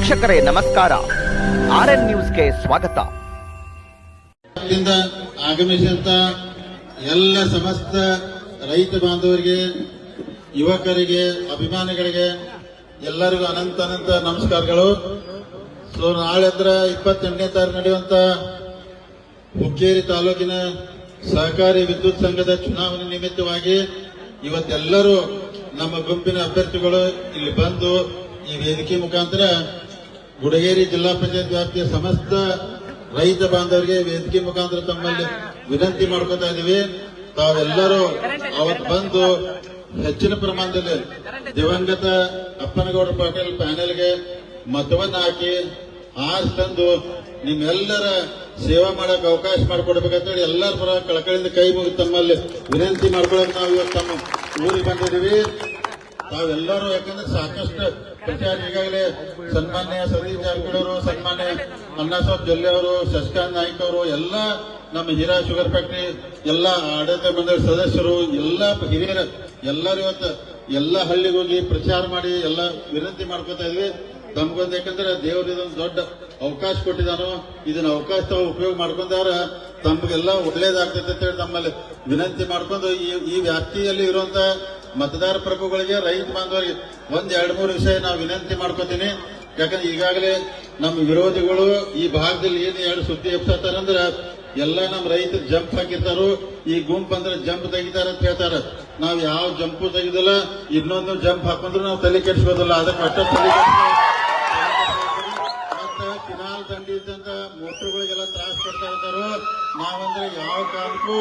ವೀಕ್ಷಕರೇ, ನಮಸ್ಕಾರ. R N ನ್ಯೂಸ್ಗೆ ಸ್ವಾಗತ. ಆಗಮಿಸಿದಂತ ಎಲ್ಲ ಸಮಸ್ತ ರೈತ ಬಾಂಧವರಿಗೆ, ಯುವಕರಿಗೆ, ಅಭಿಮಾನಿಗಳಿಗೆ ಎಲ್ಲರಿಗೂ ಅನಂತ ಅನಂತ ನಮಸ್ಕಾರಗಳು. ಸೊ, ನಾಳೆ ಅಂದ್ರೆ ಇಪ್ಪತ್ತೆಂಟನೇ ತಾರೀಕು ನಡೆಯುವಂತ ಹುಕ್ಕೇರಿ ತಾಲೂಕಿನ ಸಹಕಾರಿ ವಿದ್ಯುತ್ ಸಂಘದ ಚುನಾವಣೆ ನಿಮಿತ್ತವಾಗಿ ಇವತ್ತೆಲ್ಲರೂ ನಮ್ಮ ಗುಂಪಿನ ಅಭ್ಯರ್ಥಿಗಳು ಇಲ್ಲಿ ಬಂದು ಈ ವೇದಿಕೆ ಮುಖಾಂತರ ಗುಡಗೇರಿ ಜಿಲ್ಲಾ ಪಂಚಾಯತ್ ವ್ಯಾಪ್ತಿಯ ಸಮಸ್ತ ರೈತ ಬಾಂಧವರಿಗೆ ವೇದಿಕೆ ಮುಖಾಂತರ ತಮ್ಮಲ್ಲಿ ವಿನಂತಿ ಮಾಡ್ಕೊತಾ ಇದೀವಿ ತಾವೆಲ್ಲರೂ ಅವತ್ತು ಬಂದು ಹೆಚ್ಚಿನ ಪ್ರಮಾಣದಲ್ಲಿ ದಿವಂಗತ ಅಪ್ಪನಗೌಡ ಪಾಟೀಲ್ ಪ್ಯಾನೆಲ್ಗೆ ಮತವನ್ನ ಹಾಕಿ ಆಸ್ ತಂದು ನಿಮ್ಮೆಲ್ಲರ ಸೇವಾ ಮಾಡಕ್ ಅವಕಾಶ ಮಾಡಿಕೊಡ್ಬೇಕಂತೇಳಿ ಎಲ್ಲರ ಪರ ಕಳಕಳಿಯಿಂದ ಕೈ ಮುಗಿ ತಮ್ಮಲ್ಲಿ ವಿನಂತಿ ಮಾಡ್ಕೊಳಕ್ ನಾವು ಇವತ್ತು ತಮ್ಮ ಊರಿಗೆ ಬಂದಿದ್ದೀವಿ. ತಾವೆಲ್ಲರೂ ಯಾಕಂದ್ರೆ ಸಾಕಷ್ಟು ಪ್ರಚಾರ ಈಗಾಗಲೇ ಸನ್ಮಾನ್ಯ ಸತೀಶ್ ಜಾರಕಿಹೊಳಿ ಸನ್ಮಾನ್ಯ ಅಣ್ಣಾಸಾಬ್ ಜೊಲ್ಲೆ ಅವರು ಶಶಿಕಾಂತ್ ನಾಯ್ಕ ಅವರು, ಎಲ್ಲ ನಮ್ಮ ಹೀರಾ ಶುಗರ್ ಫ್ಯಾಕ್ಟರಿ, ಎಲ್ಲ ಆಡಳಿತ ಮಂಡಳಿ ಸದಸ್ಯರು, ಎಲ್ಲ ಹಿರಿಯರ ಎಲ್ಲರೂ ಇವತ್ತು ಎಲ್ಲ ಹಳ್ಳಿಗೆ ಹೋಗಿ ಪ್ರಚಾರ ಮಾಡಿ, ಎಲ್ಲ ವಿನಂತಿ ಮಾಡ್ಕೊತಾ ಇದ್ವಿ. ತಮ್ಗೊಂದು ಯಾಕಂದ್ರೆ ದೇವರು ಇದೊಂದು ದೊಡ್ಡ ಅವಕಾಶ ಕೊಟ್ಟಿದಾನು ಇದನ್ನ ಅವಕಾಶ ತಾವು ಉಪಯೋಗ ಮಾಡ್ಕೊಂಡಾರ ತಮ್ಗೆಲ್ಲ ಒಳ್ಳೇದಾಗ್ತೈತೆ ಅಂತ ಹೇಳಿ ತಮ್ಮಲ್ಲಿ ವಿನಂತಿ ಮಾಡ್ಕೊಂಡು ಈ ಈ ವ್ಯಾಪ್ತಿಯಲ್ಲಿ ಇರುವಂತ ಮತದಾರ ಪ್ರಭುಗಳಿಗೆ ರೈತ ಬಾಂಧವರಿಗೆ ಒಂದ್ ಎರಡು ಮೂರು ವಿಷಯ ನಾವು ವಿನಂತಿ ಮಾಡ್ಕೋತೀನಿ. ಯಾಕಂದ್ರೆ ಈಗಾಗಲೇ ನಮ್ಮ ವಿರೋಧಿಗಳು ಈ ಭಾಗದಲ್ಲಿ ಏನು ಎರಡು ಸುದ್ದಿ ಎಬ್ಸತ್ತಾರಂದ್ರ ಎಲ್ಲ ನಮ್ಮ ರೈತರು ಜಂಪ್ ಹಾಕಿರ್ತಾರು, ಈ ಗುಂಪು ಅಂದ್ರೆ ಜಂಪ್ ತೆಗಿತಾರ ಅಂತ ಹೇಳ್ತಾರ. ನಾವ್ ಯಾವ ಜಂಪು ತೆಗಿದಿಲ್ಲ, ಇನ್ನೊಂದು ಜಂಪ್ ಹಾಕೊಂಡ್ರು ನಾವು ತಲೆ ಕೆಡಿಸ್ಬೋದಲ್ಲ, ಅದಕ್ಕೆ ಅಷ್ಟೇ ತಲೆ ಮತ್ತೆ ಕಿನಾಲ್ ದಂಡಿ ಇದ್ದಂತ ತ್ರಾಸ ಕೊಡ್ತಾ ಇರ್ತಾರೋ ನಾವಂದ್ರೆ ಯಾವ ಕಾರಣಕ್ಕೂ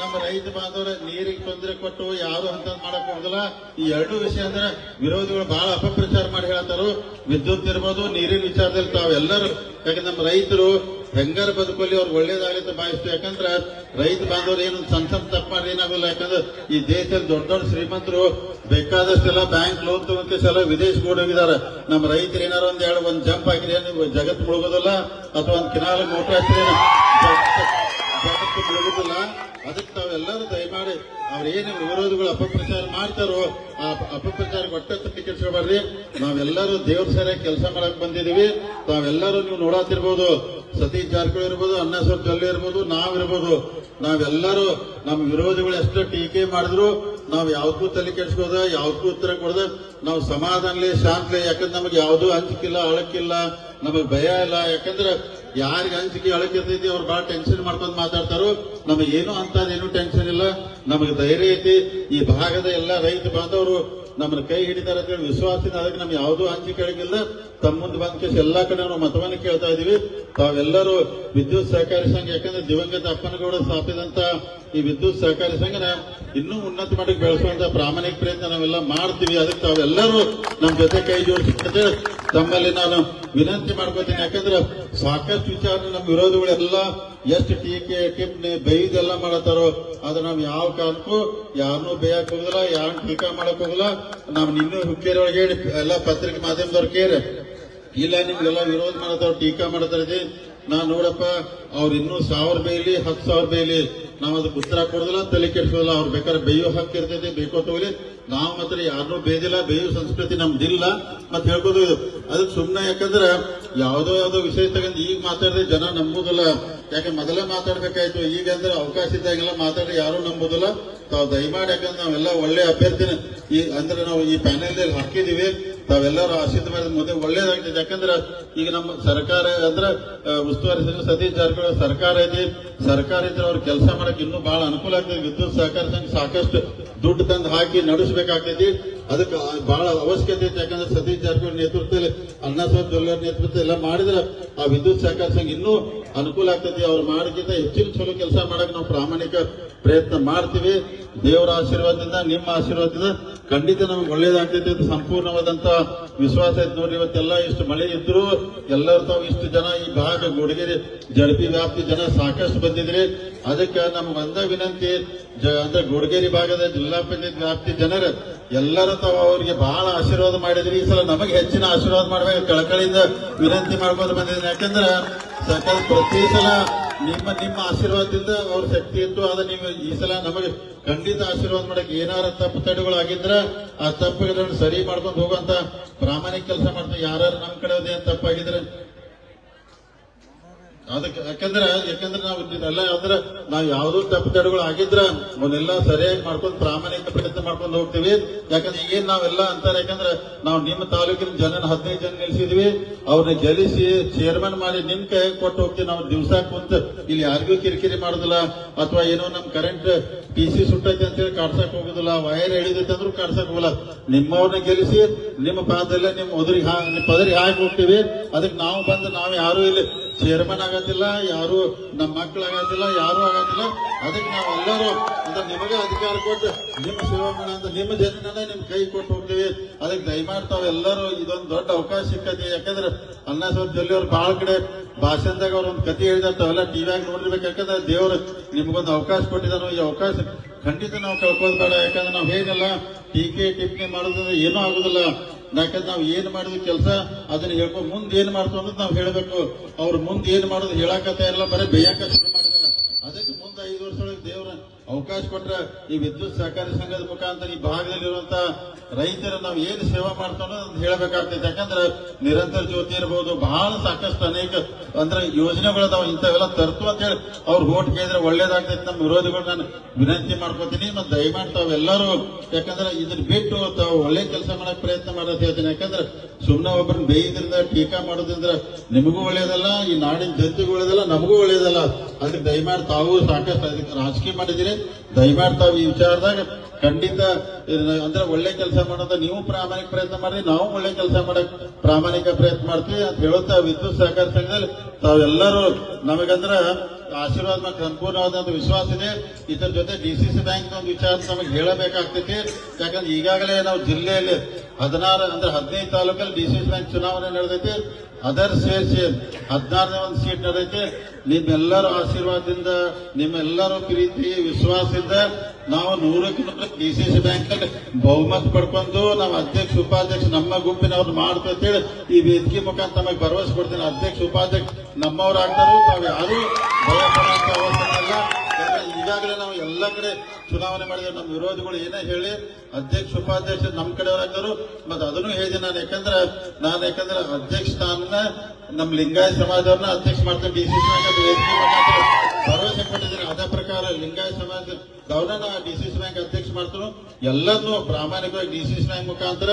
ನಮ್ಮ ರೈತ ಬಾಂಧವರ ನೀರಿಗೆ ತೊಂದರೆ ಕೊಟ್ಟು ಯಾರು ಅಂತ ಮಾಡಕ್ ಹೋಗಲ್ಲ ಈ ಎರಡು ವಿಷಯ ಅಂದ್ರೆ ವಿರೋಧಿಗಳು ಬಹಳ ಅಪಪ್ರಚಾರ ಮಾಡಿ ಹೇಳ್ತಾರೋ. ವಿದ್ಯುತ್ ಇರ್ಬೋದು, ನೀರಿನ ವಿಚಾರದಲ್ಲಿ ತಾವೆಲ್ಲರೂ ಯಾಕೆ ನಮ್ಮ ರೈತರು ಹೆಂಗಾರ ಬದುಕಲ್ಲಿ ಅವ್ರು ಒಳ್ಳೇದಾಗಲಿ ಅಂತ ಭಾವಿಸ್ತೀವಿ. ಯಾಕಂದ್ರೆ ರೈತ ಬಾಂಧವರು ಏನು ಸಣ್ಣ ಸಣ್ಣ ತಪ್ಪು ಮಾಡಿ ಏನಾಗಲ್ಲ ಯಾಕಂದ್ರೆ ಈ ದೇಶದಲ್ಲಿ ದೊಡ್ಡ ದೊಡ್ಡ ಶ್ರೀಮಂತರು ಬೇಕಾದಷ್ಟೆಲ್ಲ ಬ್ಯಾಂಕ್ ಲೋನ್ ತಗೊಂತ ವಿದೇಶ ಹೋಗಿದ್ದಾರೆ ನಮ್ಮ ರೈತರು ಏನಾರು ಒಂದ್ ಎರಡು, ಒಂದ್ ಜಂಪ್ ಹಾಕಿದ್ರೆ ಜಗತ್ತು ಜಗತ್ ಮುಳುಗೋದಿಲ್ಲ. ಅಥವಾ ಒಂದ್ ಕಿನಾಲ್ ಮೋಟರ್ ಜಗತ್ತು ಅದಕ್ಕೆ ತಾವೆಲ್ಲರೂ ದಯಮಾಡಿ ಅವ್ರೇನು ವಿರೋಧಿಗಳು, ಅಪಪ್ರಚಾರ ಮಾಡ್ತಾರೋ ಆ ಅಪಪ್ರಚಾರ ಒಟ್ಟ ತಪ್ಪಿ ಕೆಲ್ಸ್ಕೊಬಾರ್ರಿ ನಾವೆಲ್ಲರೂ ದೇವ್ರ ಸರಿಯಾಗಿ ಕೆಲಸ ಮಾಡಕ್ ಬಂದಿದೀವಿ ತಾವೆಲ್ಲರೂ ನೀವು ನೋಡಾತಿರ್ಬೋದು. ಸತೀಶ್ ಜಾರಕಿಹೊಳಿ ಇರ್ಬೋದು, ಅನ್ನಸರ್ ಜೊಲ್ಲೆ ಇರ್ಬೋದು, ನಾವಿರ್ಬೋದು. ನಾವೆಲ್ಲರೂ ನಮ್ಮ ವಿರೋಧಿಗಳು ಎಷ್ಟು ಟೀಕೆ ಮಾಡಿದ್ರು. ನಾವು ಯಾವ್ದಕ್ಕೂ ತಲೆ ಕೆಡ್ಸ್ಕೋದ ಯಾವ್ದಕ್ಕೂ ಉತ್ತರ ಕೊಡದ. ನಾವು ಸಮಾಧಾನಲಿ, ಶಾಂತಲಿ, ಯಾಕಂದ್ರೆ ನಮಗೆ ಯಾವ್ದೂ ಹಂಚಿಕಿಲ್ಲ ಅಳಕಿಲ್ಲ, ನಮಗೆ ಭಯ ಇಲ್ಲ. ಯಾಕಂದ್ರೆ ಯಾರಿಗೆ ಅಂಜಿಕೆ ಅಳಕಿರ್ತೈತಿ, ಅವ್ರು ಬಹಳ ಟೆನ್ಷನ್ ಮಾಡ್ಕೊಂಡು ಮಾತಾಡ್ತಾರೋ, ನಮಗೆ ಏನು ಅಂತದೇನು ಟೆನ್ಷನ್ ಇಲ್ಲ. ನಮಗೆ ಧೈರ್ಯ ಐತಿ. ಈ ಭಾಗದ ಎಲ್ಲ ರೈತ ಬಾಂಧವರು ನಮ್ಮನ್ನ ಕೈ ಹಿಡಿತಾರೆ ಅಂತ ಹೇಳಿ ವಿಶ್ವಾಸದಿಂದ ಅದಕ್ಕೆ ನಮ್ಗೆ ಯಾವುದೂ ಅಂಜಿಕೆ ಹೇಳಕ್ಕಿಲ್ಲ ತಮ್ಮ ಬಂದ ಕೇಸ್ ಎಲ್ಲಾ ಕಡೆ ನಾವು ಮತವನ್ನು ಕೇಳ್ತಾ ಇದೀವಿ ತಾವೆಲ್ಲರೂ ವಿದ್ಯುತ್ ಸಹಕಾರಿ ಸಂಘ, ಯಾಕಂದ್ರೆ ದಿವಂಗತ ಅಪ್ಪನಗೌಡ ಸ್ಥಾಪಿಸಿದಂತ ಈ ವಿದ್ಯುತ್ ಸಹಕಾರಿ ಸಂಘನ ಇನ್ನೂ ಉನ್ನತ ಮಟ್ಟಕ್ಕೆ ಬೆಳೆಸುವಂತ ಪ್ರಾಮಾಣಿಕ ಪ್ರಯತ್ನ ನಾವೆಲ್ಲ ಮಾಡ್ತೀವಿ. ಅದಕ್ಕೆ ತಾವೆಲ್ಲರೂ ನಮ್ಮ ಜೊತೆ ಕೈ ಜೋಡಿಸಿದ್ರೆ ತಮ್ಮಲ್ಲಿ ನಾನು ವಿನಂತಿ ಮಾಡ್ಕೋತೀನಿ ಯಾಕಂದ್ರೆ ಸಾಕಷ್ಟು ವಿಚಾರ ನಮ್ಮ ವಿರೋಧಿಗಳೆಲ್ಲ ಎಷ್ಟು ಟೀಕೆ, ಟಿಪ್ಪಣಿ ಬೈದೆಲ್ಲ ಮಾಡತ್ತಾರೋ, ಆದ್ರೆ ನಾವು ಯಾವ ಕಾರಣಕ್ಕೂ ಯಾರನ್ನೂ ಬೇಯಕ್ ಹೋಗಲ್ಲ, ಯಾರನ್ನು ಟೀಕಾ ಮಾಡಕ್ ಹೋಗಲ್ಲ. ನಾವು ನಿನ್ನೂ ಹೇಳಿ ಎಲ್ಲ ಪತ್ರಿಕೆ ಮಾಧ್ಯಮದವ್ರು ಕೇಳಿ ಇಲ್ಲ, ನಿಮ್ಗೆಲ್ಲ ವಿರೋಧ ಮಾಡತ್ತಾರೋ, ಟೀಕಾ ಮಾಡತ್ತಾರ ನಾ ನೋಡಪ್ಪ, ಅವ್ರು ಇನ್ನೂ ಸಾವಿರ ಬೇಯಲಿ ಹತ್ತು ಸಾವಿರ ಬೇಯಲಿ ನಾವ್ ಅದಕ್ಕೆ ಉತ್ತರ ಕೊಡೋದಿಲ್ಲ, ತಲೆ ಕೆಡಿಸೋದಿಲ್ಲ. ಅವ್ರು ಬೇಕಾದ್ರೆ ಬೇಯೋ ಹಕ್ಕು ಇರ್ತೈತಿ, ಬೇಕೋ ತಗೋಲಿ ನಾವು ಮಾತ್ರ ಯಾರನ್ನೂ ಬೇದಿಲ್ಲ ಬೇಯೋ ಸಂಸ್ಕೃತಿ ನಮ್ದಿಲ್ಲ. ಮತ್ತೆ ಹೇಳ್ಬೋದು ಅದಕ್ಕೆ ಸುಮ್ಮನೆ ಯಾಕಂದ್ರೆ ಯಾವುದೋ ಯಾವ್ದೋ ವಿಷಯ ತಗೊಂಡು ಈಗ ಮಾತಾಡಿದ್ರೆ ಜನ ನಂಬುದಿಲ್ಲ. ಯಾಕೆ ಮೊದಲೇ ಮಾತಾಡ್ಬೇಕಾಯ್ತು? ಈಗ ಅಂದ್ರೆ ಅವಕಾಶ ಇದ್ದಾಗೆಲ್ಲ ಮಾತಾಡಿ ಯಾರು ನಂಬುದಿಲ್ಲ. ತಾವು ದಯಮಾಡಿ ಯಾಕಂದ್ರೆ ನಾವೆಲ್ಲ ಒಳ್ಳೆ ಅಭ್ಯರ್ಥಿನ. ಈ ಅಂದ್ರೆ ನಾವು ಈ ಪ್ಯಾನೆಲ್ ಹಾಕಿದೀವಿ ತಾವೆಲ್ಲರೂ ಆಶೀರ್ವಾದ ಮುಂದೆ ಒಳ್ಳೇದಾಗ್ತದೆ. ಯಾಕಂದ್ರೆ ಈಗ ನಮ್ಮ ಸರ್ಕಾರ ಅಂದ್ರೆ ಉಸ್ತುವಾರಿ ಸಚಿವ ಸತೀಶ್ ಜಾರಕಿಹೊಳಿ ಸರ್ಕಾರ ಐತಿ. ಸರ್ಕಾರ ಇದ್ರೆ ಅವ್ರ ಕೆಲಸ ಮಾಡಕ್ ಇನ್ನೂ ಬಹಳ ಅನುಕೂಲ ಆಗ್ತದೆ. ವಿದ್ಯುತ್ ಸಹಕಾರ ಸಂಘ ಸಾಕಷ್ಟು ದುಡ್ಡು ತಂದು ಹಾಕಿ ನಡೆಸಬೇಕಾಗ್ತೈತಿ. ಅದಕ್ಕೆ ಬಹಳ ಅವಶ್ಯಕತೆ ಇತ್ತು. ಯಾಕಂದ್ರೆ ಸತೀಶ್ ಜಾರಕಿಹೊಳಿ ನೇತೃತ್ವದಲ್ಲಿ ಅಣ್ಣಾಸಾಬ್ ಜೊಲ್ಲೆಯವ್ರ ನೇತೃತ್ವ ಎಲ್ಲ ಮಾಡಿದ್ರೆ ಆ ವಿದ್ಯುತ್ ಸಹಕಾರ ಸಂಘ ಇನ್ನೂ ಅನುಕೂಲ ಆಗ್ತೈತಿ. ಅವ್ರು ಮಾಡಕ್ಕಿಂತ ಹೆಚ್ಚಿನ ಚಲೋ ಕೆಲಸ ಮಾಡಕ್ ನಾವು ಪ್ರಾಮಾಣಿಕ ಪ್ರಯತ್ನ ಮಾಡ್ತೀವಿ. ದೇವರ ಆಶೀರ್ವಾದದಿಂದ, ನಿಮ್ಮ ಆಶೀರ್ವಾದದಿಂದ ಖಂಡಿತ ನಮ್ಗೆ ಒಳ್ಳೇದಾಗ್ತೈತಿ ಅಂತ ಸಂಪೂರ್ಣವಾದಂತ ವಿಶ್ವಾಸ ಐತೆ ನೋಡ್ರಿ. ಇವತ್ತೆಲ್ಲ ಇಷ್ಟು ಮಳೆ ಇದ್ರು ಎಲ್ಲರೂ ತಾವು ಇಷ್ಟು ಜನ ಈ ಭಾಗ ಗುಡಗೇರಿ, ಜಡಪಿ ವ್ಯಾಪ್ತಿ ಜನ ಸಾಕಷ್ಟು ಬಂದಿದ್ರಿ. ಅದಕ್ಕೆ ನಮ್ಗೆ ಒಂದ ವಿನಂತಿ ಅಂದ್ರೆ ಗುಡಗೇರಿ ಭಾಗದ ಜಿಲ್ಲಾ ಪಂಚಾಯತ್ ವ್ಯಾಪ್ತಿ ಜನರು ಎಲ್ಲರೂ ತಾವು ಅವರಿಗೆ ಬಹಳ ಆಶೀರ್ವಾದ ಮಾಡಿದ್ರಿ. ಈ ಸಲ ನಮಗೆ ಹೆಚ್ಚಿನ ಆಶೀರ್ವಾದ ಮಾಡ್ಬೇಕು ಕಳಕಳಿಯಿಂದ ವಿನಂತಿ ಮಾಡ್ಕೊಂಡು ಬಂದಿದ್ದೀನಿ. ಯಾಕಂದ್ರೆ ಸಕಲ್ ಪ್ರತಿ ಸಲ ನಿಮ್ಮ ನಿಮ್ಮ ಆಶೀರ್ವಾದದಿಂದ ಅವ್ರ ಶಕ್ತಿ ಇತ್ತು. ಆದ್ರೆ ನೀವು ಈ ಸಲ ನಮಗೆ ಖಂಡಿತ ಆಶೀರ್ವಾದ ಮಾಡಕ್ಕೆ ಏನಾರ ತಪ್ಪು ತಡೆಗಳಾಗಿದ್ರ ಆ ತಪ್ಪುಗಳನ್ನು ಸರಿ ಮಾಡ್ಕೊಂಡು ಹೋಗುವಂತ ಪ್ರಾಮಾಣಿಕ ಕೆಲಸ ಮಾಡ್ತಾ ಯಾರು ನಮ್ಮ ಕಡೆ ತಪ್ಪಾಗಿದ್ರೆ ಅದಕ್ಕೆ ಯಾಕಂದ್ರೆ ಯಾಕಂದ್ರೆ ನಾವು ಇದೆಲ್ಲ ಅಂದ್ರೆ ನಾವು ಯಾವ್ದು ತಪ್ಪು ತಡೆಗಳು ಆಗಿದ್ರ ಅವನ್ನೆಲ್ಲ ಸರಿಯಾಗಿ ಮಾಡ್ಕೊಂಡು ಪ್ರಾಮಾಣಿಕ ಪ್ರಯತ್ನ ಮಾಡ್ಕೊಂಡು ಹೋಗ್ತೀವಿ. ಯಾಕಂದ್ರೆ ಈಗೇನ್ ನಾವೆಲ್ಲ ಅಂತಾರೆ, ಯಾಕಂದ್ರೆ ನಾವು ನಿಮ್ಮ ತಾಲೂಕಿನ ಜನನ ಹದಿನೈದು ಜನ ನಿಲ್ಸಿದ್ವಿ. ಅವ್ರನ್ನ ಗೆಲ್ಲಿಸಿ ಚೇರ್ಮನ್ ಮಾಡಿ ನಿಮ್ ಕೈ ಕೊಟ್ಟು ಹೋಗ್ತೀವಿ. ನಾವು ದಿವಸ ಕುಂತ ಇಲ್ಲಿ ಯಾರಿಗೂ ಕಿರಿಕಿರಿ ಮಾಡುದಿಲ್ಲ. ಅಥವಾ ಏನೋ ನಮ್ ಕರೆಂಟ್ ಟಿ ಸಿ ಸುಟ್ಟೈತೆ ಅಂತ ಹೇಳಿ ಕಾಡ್ಸಕ್ ಹೋಗುದಿಲ್ಲ. ವೈರ್ ಎಳಿದೈತೆ ಅಂದ್ರೂ ಕಾಡ್ಸಕ್ ಹೋಗಲ್ಲ ನಿಮ್ಮವ್ರನ್ನ ಗೆಲ್ಲಿಸಿ ನಿಮ್ಮ ಪಾದಲ್ಲೇ ನಿಮ್ಮ ಒದರಿ ಪದರಿಗೆ ಹಾಕಿ ಹೋಗ್ತೀವಿ. ಅದಕ್ಕೆ ನಾವು ಬಂದು ನಾವು ಯಾರು ಇಲ್ಲಿ ಚೇರ್ಮನ್ ಆಗತ್ತಿಲ್ಲ, ಯಾರು ನಮ್ಮ ಮಕ್ಕಳು ಆಗತ್ತಿಲ್ಲ, ಯಾರು ಆಗತ್ತಿಲ್ಲ. ಅದಕ್ಕೆ ನಾವೆಲ್ಲರೂ ಅಂತ ನಿಮಗೆ ಅಧಿಕಾರ ಕೊಟ್ಟು ನಿಮ್ಮ ಸೇವೆ ಅಂತ ನಿಮ್ಮ ಜನನ ನಿಮ್ ಕೈ ಕೊಟ್ಟು ಹೋಗ್ತೀವಿ. ಅದಕ್ಕೆ ದಯಮಾಡಿ ತಾವೆಲ್ಲರೂ ಇದೊಂದು ದೊಡ್ಡ ಅವಕಾಶ ಸಿಕ್ಕತಿ ಯಾಕಂದ್ರೆ ಅನ್ನ ಜಲ್ಲಿ ಅವ್ರು ಬಹಳ ಕಡೆ ಭಾಷಣದಾಗ ಅವ್ರ ಒಂದು ಕತೆ ಹೇಳಿದ ತಾವೆಲ್ಲ ಟಿವಿಯಾಗಿ ನೋಡಿರ್ಬೇಕು. ಯಾಕಂದ್ರೆ ದೇವರು ನಿಮ್ಗೊಂದು ಅವಕಾಶ ಕೊಟ್ಟಿದ್ದಾನೋ. ಈ ಅವಕಾಶ ಖಂಡಿತ ನಾವು ಕಳ್ಕೋದ್ ಬೇಡ ಯಾಕಂದ್ರೆ ನಾವು ಹೇಗಲ್ಲ ಟೀಕೆ ಟಿಪ್ಪಣಿ ಮಾಡೋದ್ರಿಂದ ಏನೂ ಆಗುದಿಲ್ಲ. ಯಾಕಂದ್ರೆ ನಾವು ಏನ್ ಮಾಡಿದ ಕೆಲಸ ಅದನ್ನ ಹೇಳ್ಕೊ ಮುಂದೆ ಏನ್ ಮಾಡ್ತು ಅನ್ನೋದು ನಾವು ಹೇಳಬೇಕು. ಅವ್ರು ಮುಂದೆ ಏನ್ ಮಾಡೋದು ಹೇಳಕತ್ತ ಎಲ್ಲ ಬರೀ ಬೇಯಕ ಶುರು ಮಾಡಿದಾರೆ. ಅದಕ್ಕೆ ಮುಂದೆ ಐದು ವರ್ಷದೊಳಗೆ ದೇವ್ರ ಅವಕಾಶ ಕೊಟ್ರೆ ಈ ವಿದ್ಯುತ್ ಸಹಕಾರಿ ಸಂಘದ ಮುಖಾಂತರ ಈ ಭಾಗದಲ್ಲಿರುವಂತ ರೈತರ ನಾವು ಏನು ಸೇವಾ ಮಾಡ್ತಾನೋ ಅಂತ ಹೇಳಬೇಕಾಗ್ತೈತೆ. ಯಾಕಂದ್ರೆ ನಿರಂತರ ಜ್ಯೋತಿ ಇರಬಹುದು ಬಹಳ ಸಾಕಷ್ಟು ಅನೇಕ ಅಂದ್ರೆ ಯೋಜನೆಗಳದಾವ ಇಂಥವೆಲ್ಲ ತರ್ತು ಅಂತ ಹೇಳಿ ಅವ್ರು ಓಟ್ ಕೇಳಿದ್ರೆ ಒಳ್ಳೇದಾಗ್ತೈತೆ. ನಮ್ಮ ವಿರೋಧಿಗಳು ನಾನು ವಿನಂತಿ ಮಾಡ್ಕೋತೀನಿ. ಮತ್ತೆ ದಯಮಾಡಿ ತಾವೆಲ್ಲರೂ ಯಾಕಂದ್ರೆ ಇದನ್ನ ಬಿಟ್ಟು ತಾವು ಒಳ್ಳೆ ಕೆಲಸ ಮಾಡಕ್ ಪ್ರಯತ್ನ ಮಾಡೋದು ಹೇಳ್ತೀನಿ. ಯಾಕಂದ್ರೆ ಸುಮ್ಮನೆ ಒಬ್ಬರನ್ನ ಬೇಯಿದ್ರಿಂದ, ಟೀಕಾ ಮಾಡೋದ್ರಿಂದ ನಿಮಗೂ ಒಳ್ಳೇದಲ್ಲ, ಈ ನಾಡಿನ ಜನತೆಗೂ ಒಳ್ಳೇದಲ್ಲ, ನಮಗೂ ಒಳ್ಳೇದಲ್ಲ. ಅದಕ್ಕೆ ದಯಮಾಡಿ ತಾವು ಸಾಕಷ್ಟು ರಾಜಕೀಯ ಮಾಡಿದಿರಿ ದಯಮಾಡಿ ತಾವು ಈ ವಿಚಾರದಾಗ ಖಂಡಿತ, ಅಂದ್ರೆ ಒಳ್ಳೆ ಕೆಲಸ ಮಾಡೋದ ನೀವು ಪ್ರಾಮಾಣಿಕ ಪ್ರಯತ್ನ ಮಾಡ್ರಿ, ನಾವು ಒಳ್ಳೆ ಕೆಲಸ ಮಾಡಕ್ ಪ್ರಾಮಾಣಿಕ ಪ್ರಯತ್ನ ಮಾಡ್ತೀವಿ ಅಂತ ಹೇಳುತ್ತಾ ವಿದ್ಯುತ್ ಸಹಕಾರ ಸಂಘದಲ್ಲಿ ತಾವೆಲ್ಲರೂ ನಮಗಂದ್ರ ಆಶೀರ್ವಾದ ಸಂಪೂರ್ಣವಾದಂತ ವಿಶ್ವಾಸ ಇದೆ. ಇದರ ಜೊತೆ ಡಿಸಿಸಿ ಬ್ಯಾಂಕ್ ಒಂದು ವಿಚಾರ ನಮಗೆ ಹೇಳಬೇಕಾಗ್ತೈತಿ. ಯಾಕಂದ್ರೆ ಈಗಾಗಲೇ ನಾವು ಜಿಲ್ಲೆಯಲ್ಲಿ ಹದಿನಾರು, ಅಂದ್ರೆ ಹದಿನೈದು ತಾಲೂಕಲ್ಲಿ ಡಿಸಿಸಿ ಬ್ಯಾಂಕ್ ಚುನಾವಣೆ ನಡೆದೈತಿ. ಅದರ್ ಸೇರಿಸಿ ಹದಿನಾರನೇ ಒಂದು ಸೀಟ್ ಅದಕ್ಕೆ ನಿಮ್ಮೆಲ್ಲರ ಆಶೀರ್ವಾದದಿಂದ, ನಿಮ್ಮೆಲ್ಲರ ಪ್ರೀತಿ, ವಿಶ್ವಾಸದಿಂದ ನಾವು ನೂರಕ್ಕೆ ನೂರ ಸಿ ಬ್ಯಾಂಕ್ ಅಲ್ಲಿ ಬಹುಮತ ಪಡ್ಕೊಂಡು ನಾವು ಅಧ್ಯಕ್ಷ, ಉಪಾಧ್ಯಕ್ಷ ನಮ್ಮ ಗುಂಪಿನವ್ರು ಮಾಡ್ತೇವೆ ಅಂತೇಳಿ ಈ ವೇದಿಕೆ ಮುಖಾಂತರ ತಮಗೆ ಭರವಸೆ ಕೊಡ್ತೀನಿ. ಅಧ್ಯಕ್ಷ, ಉಪಾಧ್ಯಕ್ಷ ನಮ್ಮವರಾಗ್ತಾರೆ ತಾವು ಯಾರು ಭಯ ಯಾಕಂದ್ರೆ ಈಗಾಗಲೇ ನಾವು ಎಲ್ಲ ಕಡೆ ಚುನಾವಣೆ ಮಾಡಿದ್ರೆ ನಮ್ಮ ವಿರೋಧಿಗಳು ಏನೇ ಹೇಳಿ, ಅಧ್ಯಕ್ಷ, ಉಪಾಧ್ಯಕ್ಷ ನಮ್ಮ ಕಡೆಯವರಾಗ್ತಾರು ಮತ್ತೆ ಅದನ್ನು ಹೇಳಿದೆ ನಾನು. ಯಾಕಂದ್ರೆ ನಾನು ಯಾಕಂದ್ರೆ ಅಧ್ಯಕ್ಷ ಸ್ಥಾನ ನಮ್ಮ ಲಿಂಗಾಯತ ಸಮಾಜವ್ರನ್ನ ಅಧ್ಯಕ್ಷ ಮಾಡ್ತೇನೆ. ಡಿ ಸಿ ಭರವಸೆ ಕೊಟ್ಟಿದ್ದೀನಿ. ಅದೇ ಪ್ರಕಾರ ಲಿಂಗಾಯತ ಸಮಾಜ ಅವ್ರನ್ನ ಡಿ ಸಿ ಬ್ಯಾಂಕ್ ಅಧ್ಯಕ್ಷ ಮಾಡ್ತಾರೆ ಎಲ್ಲದನ್ನು ಪ್ರಾಮಾಣಿಕವಾಗಿ ಡಿ ಸಿ ಬ್ಯಾಂಕ್ ಮುಖಾಂತರ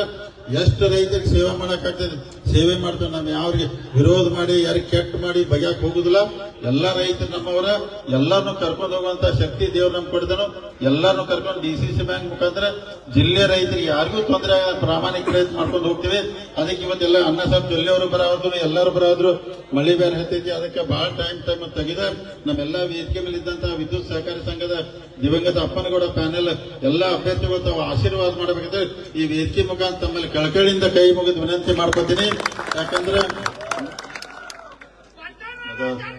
ಎಷ್ಟು ರೈತರಿಗೆ ಸೇವೆ ಮಾಡಕ್ಕಾಗ್ತದೆ? ಸೇವೆ ಮಾಡ್ತೇವೆ. ನಾವು ಯಾವ್ರಿಗೆ ವಿರೋಧ ಮಾಡಿ ಯಾರು ಕೆಟ್ಟ ಮಾಡಿ ಬಗೆಯಕ್ ಹೋಗುದಿಲ್ಲ. ಎಲ್ಲ ರೈತರು ನಮ್ಮವರ. ಎಲ್ಲಾನು ಕರ್ಕೊಂಡು ಹೋಗುವಂತ ಶಕ್ತಿ ದೇವ್ರು ನಮ್ಗೆ ಕೊಡ್ತಾನು. ಎಲ್ಲಾನು ಕರ್ಕೊಂಡು ಡಿ ಸಿ ಸಿ ಬ್ಯಾಂಕ್ ಮುಖಾಂತರ ಜಿಲ್ಲೆ ರೈತರಿಗೆ ಯಾರಿಗೂ ತೊಂದರೆ ಆಗ ಪ್ರಾಮಾಣಿಕ ಪ್ರಯತ್ನ ಮಾಡ್ಕೊಂಡು ಹೋಗ್ತೀವಿ. ಅದಕ್ಕೆ ಇವತ್ತೆಲ್ಲ ಅನ್ನ ಸಾಹೇಬ್ ಜಿಲ್ಲೆಯವರು ಬರೋದ್ರು ಎಲ್ಲರೂ ಬರಾದ್ರು ಮಳೆ ಬೇರೆ ಹತ್ತೈತಿ. ಅದಕ್ಕೆ ಬಹಳ ಟೈಮ್ ಟೈಮ್ ತೆಗೆದ ನಮ್ಮೆಲ್ಲ ವೇದಿಕೆ ಮೇಲೆ ಇದ್ದಂತಹ ವಿದ್ಯುತ್ ಸಹಕಾರಿ ಸಂಘದ ದಿವಂಗತ ಅಪ್ಪನಗೌಡ ಪ್ಯಾನೆಲ್ ಎಲ್ಲ ಅಭ್ಯರ್ಥಿಗಳು ತಾವು ಆಶೀರ್ವಾದ ಮಾಡಬೇಕಂದ್ರೆ ಈ ವೇದಿಕೆ ಮುಖಾಂತರ ತಮ್ಮಲ್ಲಿ ಕಳಕಳಿಯಿಂದ ಕೈ ಮುಗಿದು ವಿನಂತಿ ಮಾಡ್ಕೊತೀನಿ. ಯಾಕಂದ್ರೆ ಅದು-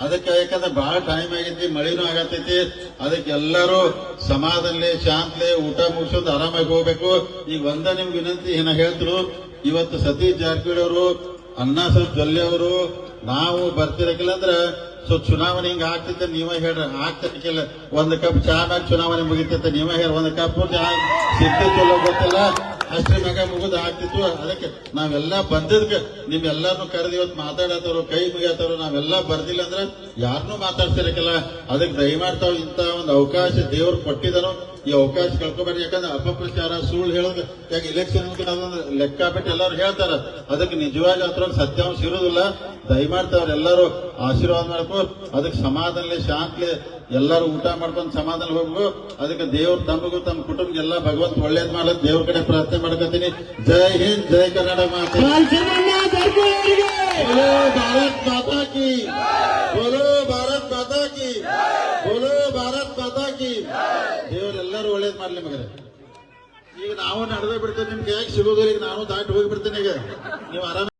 ಅದಕ್ಕೆ ಯಾಕಂದ್ರೆ ಬಹಳ ಟೈಮ್ ಆಗೈತಿ ಮಳಿನೂ ಆಗತೈತಿ ಅದಕ್ಕೆ ಎಲ್ಲರೂ ಸಮಾಧಾನಲಿ ಶಾಂತಲೆ ಊಟ ಮುಗಿಸೋದು ಆರಾಮಾಗಿ ಹೋಗ್ಬೇಕು. ಈಗ ಒಂದ ನಿಮ್ಗೆ ವಿನಂತಿ, ಏನ ಹೇಳ್ತರು, ಇವತ್ತು ಸತೀಶ್ ಜಾರಕಿಹೊಳಿ ಅವರು, ಅಣ್ಣಾ ಜೊಲ್ಲೆ ಅವರು, ನಾವು ಬರ್ತಿರಕಿಲ್ಲ ಅಂದ್ರೆ, ಸೊ ಚುನಾವಣೆ ಹಿಂಗ ಆಗ್ತೈತೆ, ನೀವೇ ಹೇಳ್ರಿ. ಆಗ್ತಿರ್ಕಿಲ್ಲ. ಒಂದ್ ಕಪ್ ಚಾ ಮ್ಯಾಗ ಚುನಾವಣೆ ಮುಗಿತೈತೆ, ನೀವೇ ಹೇಳಿ ಒಂದ್ ಕಪ್ ಚಾ ಚಲೋ ಗೊತ್ತಿಲ್ಲ. ಅಷ್ಟ್ರ ಮ್ಯಾಗ ಮುಗಿದು ಆಗ್ತಿತ್ತು. ಅದಕ್ಕೆ ನಾವೆಲ್ಲ ಬಂದಿದ್ಕ ನಿಮ್ಮೆಲ್ಲರನ್ನು ಕರೆದು ಇವತ್ತು ಮಾತಾಡತ್ತಾರೋ ಕೈ ಮುಗಿಯತ್ತವ್ರು ನಾವೆಲ್ಲ ಬರ್ದಿಲ್ಲ ಅಂದ್ರೆ ಯಾರನ್ನೂ ಮಾತಾಡ್ತಿರಕಿಲ್ಲ ಅದಕ್ಕೆ ದಯಮಾಡ್ತಾವ ಇಂತ ಒಂದು ಅವಕಾಶ ದೇವ್ರು ಕೊಟ್ಟಿದ್ದಾರೋ ಈ ಅವಕಾಶ ಕಳ್ಕೊಬೇಡಿ. ಯಾಕಂದ್ರೆ ಅಪಪ್ರಚಾರ, ಸುಳ್ಳು ಹೇಳೋದು ಯಾಕೆ ಇಲೆಕ್ಷನ್ ಅದೊಂದು ಲೆಕ್ಕ ಬಿಟ್ಟು ಎಲ್ಲರೂ ಹೇಳ್ತಾರ. ಅದಕ್ಕೆ ನಿಜವಾಗಿ ಅದ್ರೊಳಗೆ ಸತ್ಯಾಂಶ ಇರೋದಿಲ್ಲ ದಯಮಾಡಿ ಎಲ್ಲರೂ ಆಶೀರ್ವಾದ ಮಾಡ್ಕೋ. ಅದಕ್ಕೆ ಸಮಾಧಾನಲೆ ಶಾಂತಲೆ ಎಲ್ಲರೂ ಊಟ ಮಾಡ್ಕೊಂಡು ಸಮಾಧಾನ ಹೋಗ್ಬೇಕು ಅದಕ್ಕೆ ದೇವ್ರ ತಮಗೂ ತಮ್ಮ ಕುಟುಂಬ ಎಲ್ಲ ಭಗವಂತ ಒಳ್ಳೇದ್ ಮಾಡಕ್ ದೇವ್ರ ಕಡೆ ಪ್ರಾರ್ಥನೆ ಮಾಡ್ಕೊತೀನಿ. ಜೈ ಹಿಂದ್ ಜೈ ಕನ್ನಡ ಭಾರತ್ ಮಾತಾ ಬೋಲೋ ಭಾರತ್ ಮಾತಾ ಬೋಲೋ ಭಾರತ್ ಮಾತಾ ದೇವ್ರೆಲ್ಲರೂ ಒಳ್ಳೇದ್ ಮಾಡ್ಲಿ ಮಗ ಈಗ ನಾವು ನಡೆದೇ ಬಿಡ್ತೇನೆ ನಿಮ್ಗೆ ಯಾಕೆ ಸಿಗೋದು? ಈಗ ನಾನು ದಾಟಿ ಹೋಗಿಬಿಡ್ತೇನೆ ಈಗ. ನೀವು ಆರಾಮ